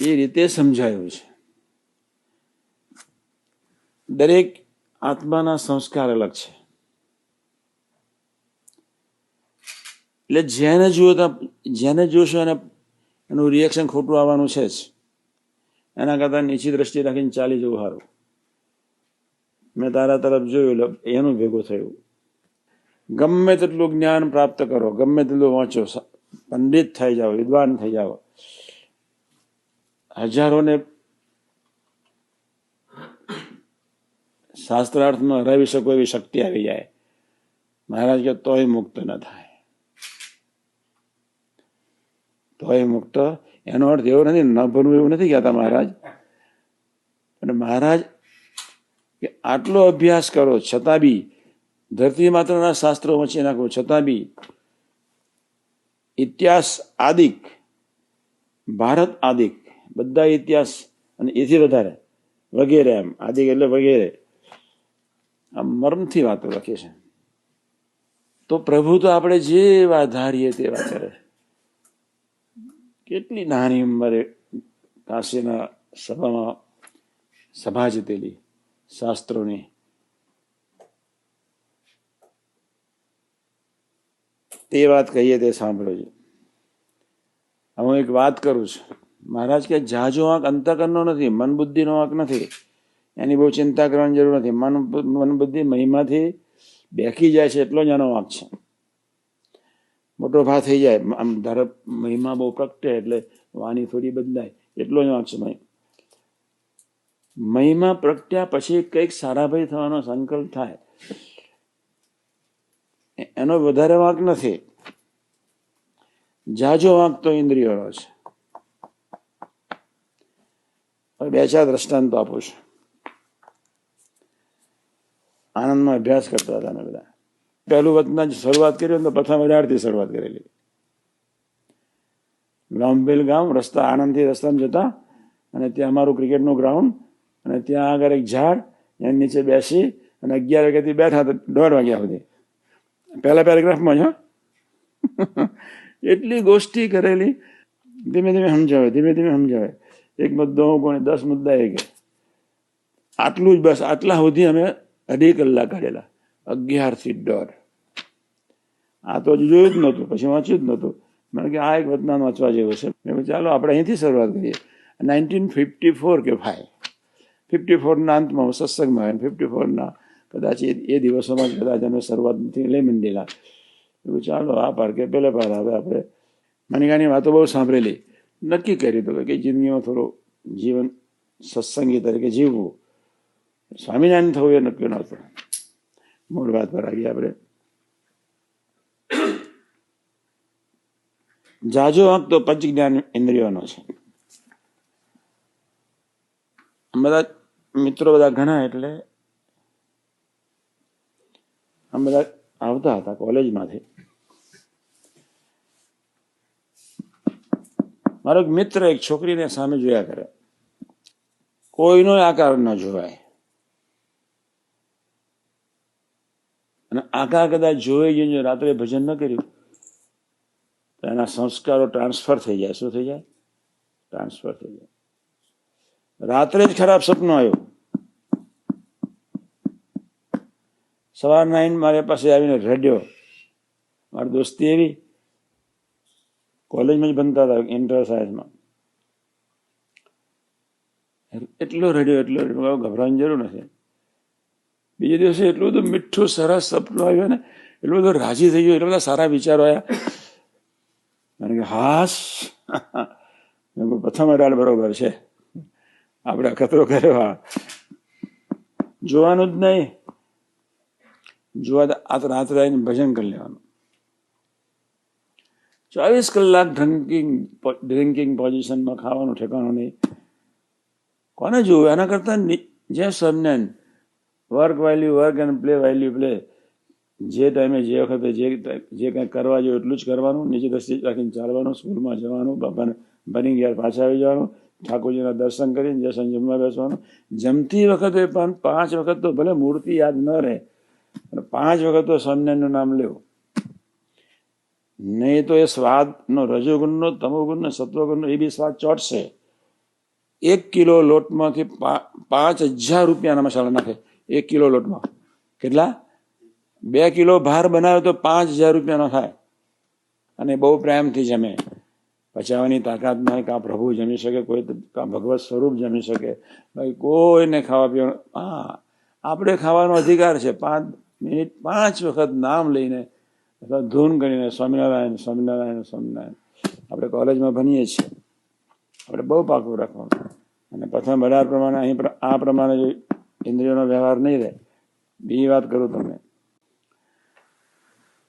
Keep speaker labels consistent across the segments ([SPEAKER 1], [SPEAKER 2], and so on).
[SPEAKER 1] એ રીતે સમજાયું છે. દરેક આત્માના સંસ્કાર અલગ છે. એટલે જેને જુઓ જેને જોશો એને એનું રિએક્શન ખોટું આવવાનું છે જ. એના કરતાં નીચી દ્રષ્ટિ રાખીને ચાલી જવું સારું. મેં તારા તરફ જોયું એટલે એનું ભેગું થયું. ગમે તેટલું જ્ઞાન પ્રાપ્ત કરો, ગમે તેટલું વાંચો પંડિત થઈ જાઓ, વિદ્વાન થઈ જાઓ હજારોને શાસ્ત્રાર્થમાં હરાવી શકો એવી શક્તિ આવી જાય. મહારાજ કે તોય મુક્ત ન થાય. તોય મુક્ત. એનો અર્થ એવો નથી, ન ભરવું એવું નથી કહેતા મહારાજ. અને મહારાજ કે આટલો અભ્યાસ કરો, છતાં બી ધરતી માત્રના શાસ્ત્રો વચ્ચે નાખો, છતાં બી ઇતિહાસ આદિક, ભારત આદિક બધા ઇતિહાસ અને એથી વધારે વગેરે એમ આદિ એટલે વગેરે. આ મર્મથી વાતો લખે છે. તો પ્રભુ તો આપણે જેવા ધારીએ તેવા કરે. કેટલી નાની ઉંમરે કાશીના સભામાં સભા જીતેલી શાસ્ત્રોની. તે વાત કહીએ તે સાંભળો છે. હું એક વાત કરું છું. મહારાજ કે, જાજો આંક અંતકરણનો નથી મન બુદ્ધિનો આંક નથી. એની બહુ ચિંતા કરવાની જરૂર નથી. મન મન બુદ્ધિ મહિમાથી બેકી જાય છે એટલો જ આનો વાંક છે. મોટો ભાવ થઈ જાય. આમ ધારો મહિમા બહુ પ્રગટે એટલે વાણી થોડી બદલાય. એટલો જ વાંક છે મહિમા. પ્રગટ્યા પછી કંઈક સારાભાઈ થવાનો સંકલ્પ થાય. એનો વધારે વાંક નથી. જાજો વાંક તો ઇન્દ્રિયોનો છે હવે બે ચાર દ્રષ્ટાંતો આપું છું. આનંદનો અભ્યાસ કરતા હતા અમે બધા. પહેલું વતના શરૂઆત કરી તો પ્રથમ અઢારથી શરૂઆત કરેલી. લોમ્બેલ ગામ, રસ્તા આણંદથી રસ્તામાં જતા અને ત્યાં અમારું ક્રિકેટનું ગ્રાઉન્ડ અને ત્યાં આગળ એક ઝાડ એની નીચે બેસી અને અગિયાર વાગ્યાથી બેઠા તો દોઢ વાગ્યા સુધી. પહેલા પેરેગ્રાફમાં જ એટલી ગોષ્ઠી કરેલી. ધીમે ધીમે સમજાવે, ધીમે ધીમે સમજાવે. એક મુદ્દો હું કોને દસ મુદ્દા એ કે આટલું જ બસ, આટલા સુધી અમે અઢી કલાક કાઢેલા. અગિયારથી દોઢ. આ તો હજુ જોયું જ નહોતું, પછી વાંચ્યું જ નહોતું. મને કે આ એક વતનાન વાંચવા જેવું છે. મેં ચાલો આપણે અહીંથી શરૂઆત કરીએ. નાઇન્ટીન ફિફ્ટી ફોર કે ફાઇવ. ફિફ્ટી ફોરના અંતમાં હું સત્સંગમાં આવ્યો ફિફ્ટી ફોરના કદાચ એ દિવસોમાં જ કદાચ અમે શરૂઆતથી લઈ મંડેલા. એવું ચાલો આ પાર કે પેલે પાર હવે આપણે. મનિકાની વાતો બહુ સાંભળેલી. નક્કી કર્યું હતું કે જિંદગીમાં થોડું જીવન સત્સંગી તરીકે જીવવું. સ્વામિનારાયણ થવું એ નક્કી નહોતું મૂળ વાત પર આવીએ આપણે. જાજો અંક તો પંચ જ્ઞાન ઇન્દ્રિયોનો છે. બધા મિત્રો બધા ઘણા એટલે આમ બધા આવતા હતા કોલેજમાંથી. મારો એક મિત્ર એક છોકરીને સામે જોયા કરે. કોઈનો આકાર ન જોવાય. અને આકાર કદાચ જોઈ જઈને રાત્રે ભજન ન કર્યું, તો એના સંસ્કારો ટ્રાન્સફર થઈ જાય. શું થઈ જાય? ટ્રાન્સફર થઈ જાય. રાત્રે જ ખરાબ સપનું આવ્યું. સવાર નાઈન મારી પાસે આવીને રડ્યો. મારી દોસ્તી એવી કોલેજમાં જ ભણતા હતા ઇન્ટર સાયન્સમાં એટલો રડ્યો એટલો રડ્યો ગભરાવાની જરૂર નથી. બીજે દિવસે એટલું બધું મીઠું, સરસ સપનું આવ્યું ને, એટલું બધું રાજી થઈ ગયો, એટલા બધા સારા વિચારો આવ્યા. મને કે, હાસ. પ્રથમ અડાડ બરોબર છે. આપણે અખતરો કર્યો. હા જોવાનું જ નહીં. જોવા આ રાત્રે આવીને ભજન કરી લેવાનું. ચોવીસ કલાક ડ્રિંકિંગ ડ્રિંકિંગ પોઝિશનમાં ખાવાનું, ઠેકાણું નહીં. કોને જોવું? એના કરતાં જે સમને work value work and play value play જે ટાઈમે જે વખતે જે જે કંઈ કરવા જોઈએ એટલું જ કરવાનું, નીચે દ્રષ્ટિ રાખીને ચાલવાનું, સ્કૂલમાં જવાનું, બાપાને બની ગયા પાછા આવી જવાનું, ઠાકોરજીના દર્શન કરીને જે જમવા બેસવાનું. જમતી વખતે પણ પાંચ વખત તો ભલે મૂર્તિ યાદ ન રહે પાંચ વખત તો સ્વામિનારાયણનું નામ લેવું. નહીં તો એ સ્વાદનો રજોગુણનો, તમોગુણનો, સત્વગુણનો, એ બી સ્વાદ ચોટશે. એક કિલો લોટમાંથી પાંચ હજાર રૂપિયાના મસાલા નાખે. એક કિલો લોટમાં. કેટલા? બે કિલો ભાર બનાવે તો પાંચ હજાર રૂપિયાનો થાય. અને બહુ પ્રેમથી જમે. પચાવવાની તાકાત ન હોય કાં પ્રભુ જમી શકે, કોઈ કાં ભગવત સ્વરૂપ જમી શકે. ભાઈ, કોઈને ખાવા પીવાનું, હા, આપણે ખાવાનો અધિકાર છે. પાંચ મિનિટ, પાંચ વખત નામ લઈને અથવા ધૂન કરીને સ્વામિનારાયણ સ્વામિનારાયણ સ્વામિનારાયણ. આપણે કોલેજમાં ભણીએ છીએ. આપણે બહુ પાકું રાખવાનું. અને પ્રથમ અઢાર પ્રમાણે અહીં આ પ્રમાણે જો ઇન્દ્રિયોનો વ્યવહાર નહીં રહે. બીજી વાત કરું તમને.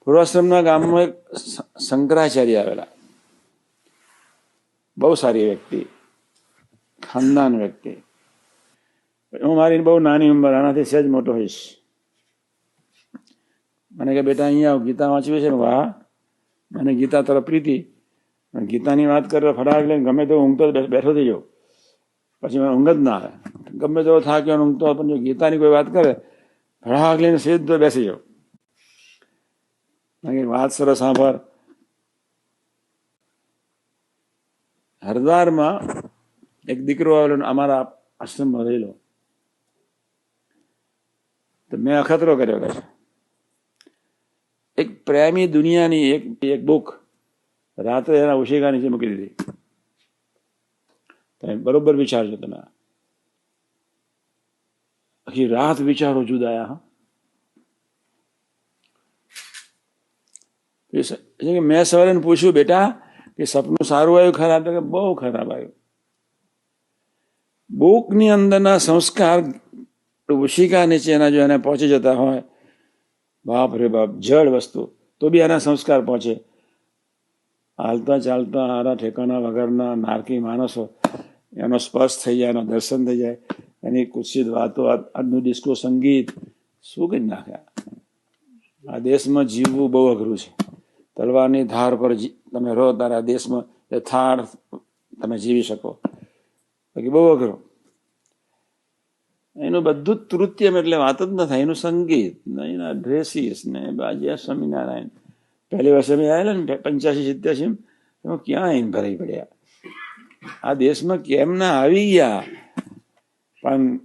[SPEAKER 1] પૂર્વાશ્રમના ગામમાં એક શંકરાચાર્ય આવેલા. બહુ સારી વ્યક્તિ. ખાનદાન વ્યક્તિ. હું મારી બહુ નાની ઉંમર, આનાથી સહેજ મોટો હોઈશ. મને કે, બેટા, અહીંયા આવ, ગીતા વાંચવી છે. ને વાહ. મને ગીતા તરફ પ્રીતિ. ગીતાની વાત કરે, ફટાક લઈને ગમે તો ઊંઘતો બેઠો થઈ જાઉં પછી મને ઊંઘ જ ના આવે. ગમે તેવો થાક્યો ઊંઘતો, પણ જો ગીતાની કોઈ વાત કરે, ફટાક લઈને સીધો બેસી જાઉં વાત સરસ સાંભળ. હરદારમાં એક દીકરો આવેલો અમારા આશ્રમમાં રહેલો. તો મેં અખતરો કર્યો કે એક પ્રેમી દુનિયાની એક એક બુક. રાત્રે એના ઉશિકા નીચે મૂકી દીધી તમે બરોબર વિચારજો તમે. આખી રાત વિચારો જુદાયા કે મેં સવારે પૂછ્યું, બેટા કે સપનું સારું આવ્યું ખરાબ કે બહુ ખરાબ આવ્યું. બુકની અંદરના સંસ્કાર ઉશિકા નીચેના જો એને પહોંચી જતા હોય બાપ રે બાપ જળ વસ્તુ. તો બી એના સંસ્કાર પહોંચે. હાલતા ચાલતા હારા ઠેકાણા વગરના નારકી માણસો, એનો સ્પર્શ થઈ જાય, એનો દર્શન થઈ જાય. એની કુત્સિત વાતો આજનું ડિસ્કો સંગીત, શું કરી નાખ્યા આ દેશમાં જીવવું બહુ અઘરું છે. તલવારની ધાર પર તમે રહો તારા દેશમાં યથાર્થ તમે જીવી શકો. બાકી બહુ અઘરું. એનું બધું જ તૃત્યમ એટલે વાત જ ન થાય. એનું સંગીત, એના ડ્રેસીસ ને બાજિયા સ્વામિનારાયણ. પહેલી વર્ષે અમે આવેલા ને પંચ્યાસી, સિત્યાસી એમાં ક્યાં આવીને ભરાઈ પડ્યા? આ દેશમાં કેમ ના આવી ગયા? પણ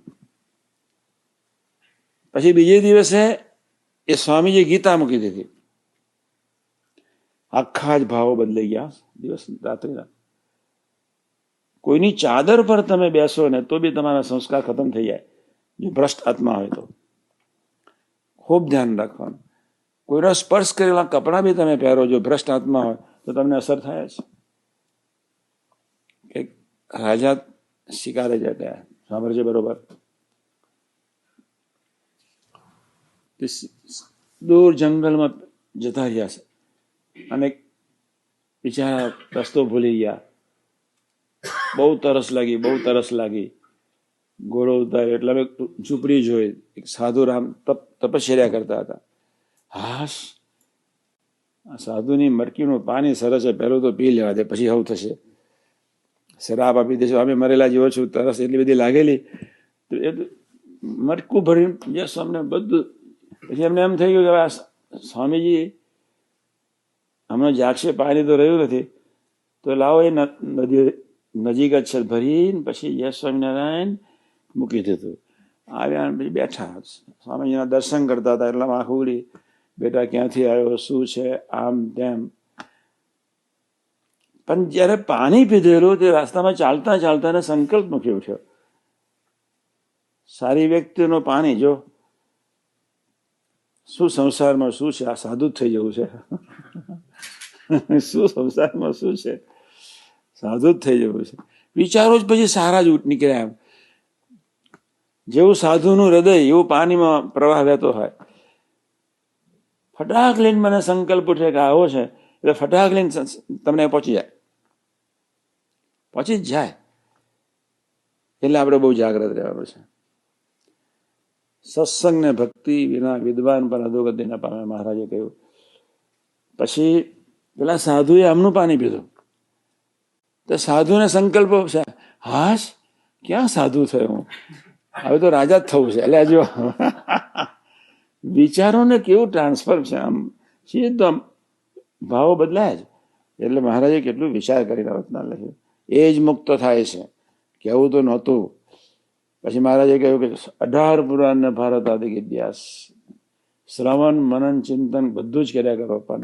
[SPEAKER 1] પછી બીજે દિવસે એ સ્વામીજી ગીતા મૂકી દીધી. આખા જ ભાવો બદલાઈ ગયા. દિવસ રાત્રિના કોઈની ચાદર પર તમે બેસો ને તો બી તમારા સંસ્કાર ખતમ થઈ જાય. જો ભ્રષ્ટ આત્મા હોય તો. ખૂબ ધ્યાન રાખવાનું. કોઈનો સ્પર્શ કરેલા કપડાં બી તમે પહેરો, જો ભ્રષ્ટ આત્મા હોય, તો તમને અસર થાય છે એક રાજા શિકારે જતા સાંભળજે બરોબર. દૂર જંગલમાં જતા રહ્યા છે. અને બિચારા રસ્તો ભૂલી ગયા. બહુ તરસ લાગી, બહુ તરસ લાગી. ઘોડો ઉતાર્યો એટલે અમે ઝૂંપડી જોઈ. એક સાધુ રામ તપ, તપશ્ચર્યા કરતા હતા. હાશ. આ સાધુની મરકીનું પાણી સરસ છે. પહેલું તો પી લેવા દે, પછી હવું થશે. શરાબ આપી દેશું અમે મરેલા જેવો છું. તરસ એટલી બધી લાગેલી. એ તો મટકું ભરીને, યસ, અમને બધું. પછી એમને એમ થઈ ગયું કે આ સ્વામીજી, હમણાં જાગશે, પાણી તો રહ્યું નથી. તો લાવો એ નદી, નજીક જ છે. ભરીને પછી યશ સ્વામિનારાયણ મૂકી દીધું. આવ્યા પછી બેઠા. સ્વામીજીના દર્શન કરતા હતા એટલામાં આંખ બેટા ક્યાંથી આવ્યો? શું છે? આમ તેમ. પણ જ્યારે પાણી પીધેલું, તે રાસ્તામાં ચાલતા ચાલતા એને સંકલ્પ મૂકી ઉઠ્યો. સારી વ્યક્તિનું પાણી, જો. શું સંસારમાં શું છે? આ સાધુ થઈ જવું છે. શું સંસારમાં શું છે? સાધુ થઈ જવું છે. વિચારો જ પછી સારા જ ઉઠ નીકળ્યા એમ. જેવું સાધુનું હૃદય, એવું પાણીમાં પ્રવાહ વહેતો હોય. ફટાક લઈને મને સંકલ્પ ઉઠે કે આવો છે, એટલે ફટાક લઈને તમને પહોંચી જાય. પહોંચી જ જાય. એટલે આપણે બહુ જાગ્રત રહેવાનું છે. સત્સંગ ને ભક્તિ વિના વિદ્વાન પર અધોગતિ ના પામે, મહારાજે કહ્યું. પછી પેલા સાધુએ આમનું પાણી પીધું. તો સાધુને સંકલ્પ છે, હાશ, ક્યાં સાધુ થયો હું? હવે તો રાજા જ થવું છે. એટલે જો વિચારોને કેવું ટ્રાન્સફર છે આમ? સીધો આમ ભાવો બદલાય જ એટલે મહારાજે કેટલું વિચાર કરીને રત્ના લખ્યું. એ જ મુક્ત થાય છે. કહેવું તો નહોતું. પછી મહારાજે કહ્યું કે અઢાર પુરાણને ભારત આદિ ઇતિહાસ. શ્રવણ, મનન, ચિંતન બધું જ કર્યા કરો પણ